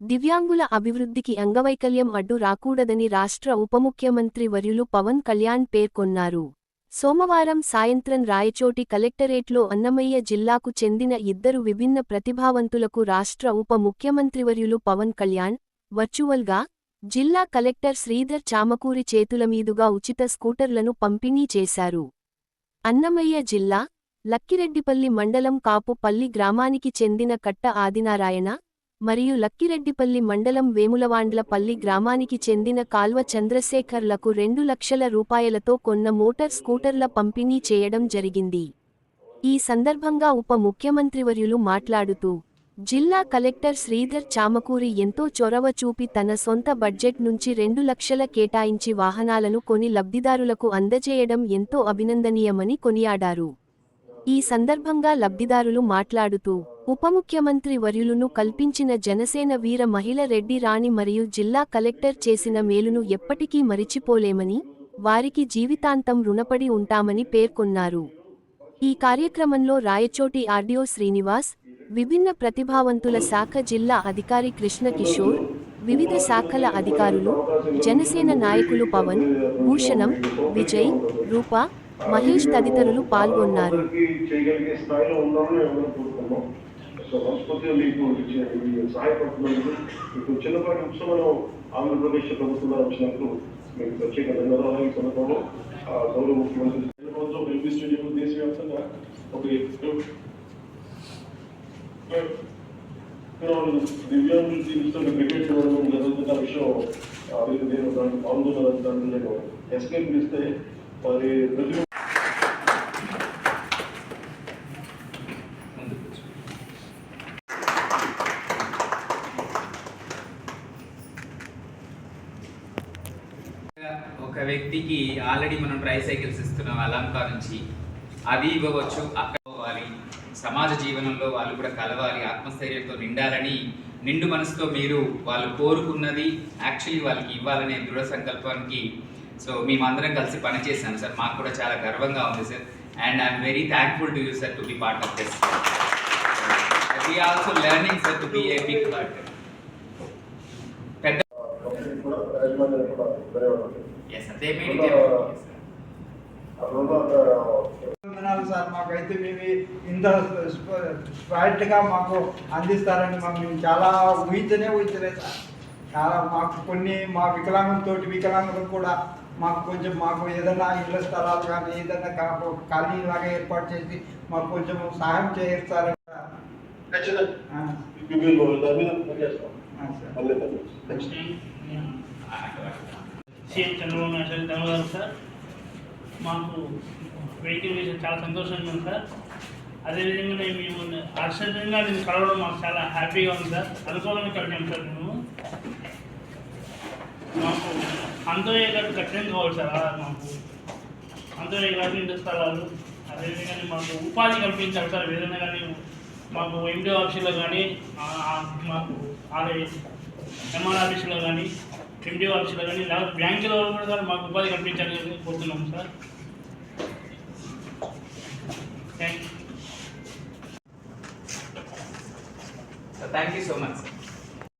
దివ్యాంగుల అభివృద్ధికి అంగవైకల్యం అడ్డు రాకూడదని రాష్ట్ర ఉప ముఖ్యమంత్రి వర్యులు పవన్ కళ్యాణ్ పేర్కొన్నారు. సోమవారం సాయంత్రం రాయచోటి కలెక్టరేట్లో అన్నమయ్య జిల్లాకు చెందిన ఇద్దరు విభిన్న ప్రతిభావంతులకు రాష్ట్ర ఉప ముఖ్యమంత్రివర్యులు పవన్ కళ్యాణ్ వర్చువల్గా జిల్లా కలెక్టర్ శ్రీధర్ చామకూరి చేతులమీదుగా ఉచిత స్కూటర్లను పంపిణీ చేశారు. అన్నమయ్య జిల్లా లక్కిరెడ్డిపల్లి మండలం కాపుపల్లి గ్రామానికి చెందిన కట్ట ఆదినారాయణ మరియు లక్కిరెడ్డిపల్లి మండలం వేములవాండ్లపల్లి గ్రామానికి చెందిన కాల్వ చంద్రశేఖర్లకు రెండు లక్షల రూపాయలతో కొన్న మోటార్ స్కూటర్ల పంపిణీ చేయడం జరిగింది. ఈ సందర్భంగా ఉప ముఖ్యమంత్రివర్యులు మాట్లాడుతూ జిల్లా కలెక్టర్ శ్రీధర్ చామకూరి ఎంతో చొరవ చూపి తన సొంత బడ్జెట్ నుంచి రెండు లక్షల కేటాయించి వాహనాలను కొని లబ్ధిదారులకు అందజేయడం ఎంతో అభినందనీయమని కొనియాడారు. ఈ సందర్భంగా లబ్ధిదారులు మాట్లాడుతూ ఉప ముఖ్యమంత్రి వర్యులను కల్పించిన జనసేన వీర మహిళ రెడ్డి రాణి మరియు జిల్లా కలెక్టర్ చేసిన మేలును ఎప్పటికీ మరిచిపోలేమని వారికి జీవితాంతం రుణపడి ఉంటామని పేర్కొన్నారు. ఈ కార్యక్రమంలో రాయచోటి ఆర్డియో శ్రీనివాస్ విభిన్న ప్రతిభావంతుల శాఖ జిల్లా అధికారి కృష్ణ కిషోర్ వివిధ శాఖల అధికారులు జనసేన నాయకులు పవన్ భూషణం విజయ్ రూప మహేష్ తదితరులు పాల్గొన్నారు. సో సంస్కృతిలో మీకు ఇచ్చిన సహాయపడుతున్నందుకు మీకు చిన్నపాటి ఉత్సవం ఆంధ్రప్రదేశ్ ప్రభుత్వంలో వచ్చినప్పుడు మీకు ప్రత్యేక ధన్యవాదాలు ఈ సందర్భంలో ఆ, గౌరవ ముఖ్యమంత్రి ప్రభుత్వం ఎల్బీ స్టేడియం దేశవ్యాప్తంగా ఒక దివ్యాంగులు ఇస్తున్న క్రికెట్ టోర్నమెంట్ జరుగుతున్న విషయం నేను దానికి పాల్గొన్నదని దాంట్లో నేను ఎస్కేప్ ఇస్తే మరి ప్రతి ఒక వ్యక్తికి ఆల్రెడీ మనం ట్రై సైకిల్స్ ఇస్తున్నాం అలంకా నుంచి అవి ఇవ్వవచ్చు అక్కడ పోవాలి. సమాజ జీవనంలో వాళ్ళు కూడా కలవాలి ఆత్మస్థైర్యంతో నిండాలని నిండు మనసుతో మీరు వాళ్ళు కోరుకున్నది యాక్చువల్లీ వాళ్ళకి ఇవ్వాలనే దృఢ సంకల్పానికి. సో మేమందరం కలిసి పనిచేసాం సార్. మాకు కూడా చాలా గర్వంగా ఉంది sir. And I'm very thankful to you sir to be part of this we also learning sir to be a big part company కూడా యాజమాన్యం కూడా ధన్యవాదాలు yes sir they made it ఆ తర్వాత వందనాలు సార్ మాకైతే మేము ఇంత స్పాట్గా మాకు అందిస్తారని మాకు మేము చాలా ఊహించనే ఊహించలేదు సార్ చాలా మాకు కొన్ని మా వికలాంగులతో వికలాంగులు కూడా మాకు కొంచెం మాకు ఏదైనా ఇళ్ళ స్థలాలు కానీ ఏదైనా కాలనీ లాగా ఏర్పాటు చేసి మాకు కొంచెం సహాయం చేస్తారని ఖచ్చితంగా సీఎం చంద్రబాబు నాయుడు సార్ ధన్యవాదాలు సార్. మాకు వెహికల్ విషయం చాలా సంతోషంగా ఉంది సార్. అదేవిధంగా నేను మేము ఆశ్చర్యంగా నేను కలవడం మాకు చాలా హ్యాపీగా ఉంది సార్. అనుకోవాలని కలిగాం సార్ మేము. మాకు అంతోయ్య గారు కఠినం కావాలి సార్. మాకు. అంతోయ్య గారు ఇంటి స్థలాలు. అదేవిధంగా మాకు ఉపాధి కల్పించాలి సార్. ఏదైనా కానీ మాకు ఎండి ఆఫీసులో కానీ మాకు ఆలయ ఎంఆర్ ఆఫీసులో కానీ ఎండి ఆఫీసులో కానీ లేకపోతే బ్యాంకులో కూడా కానీ మాకు ఉపాధి కల్పించాలని కోరుతున్నాము sir. Thank you so much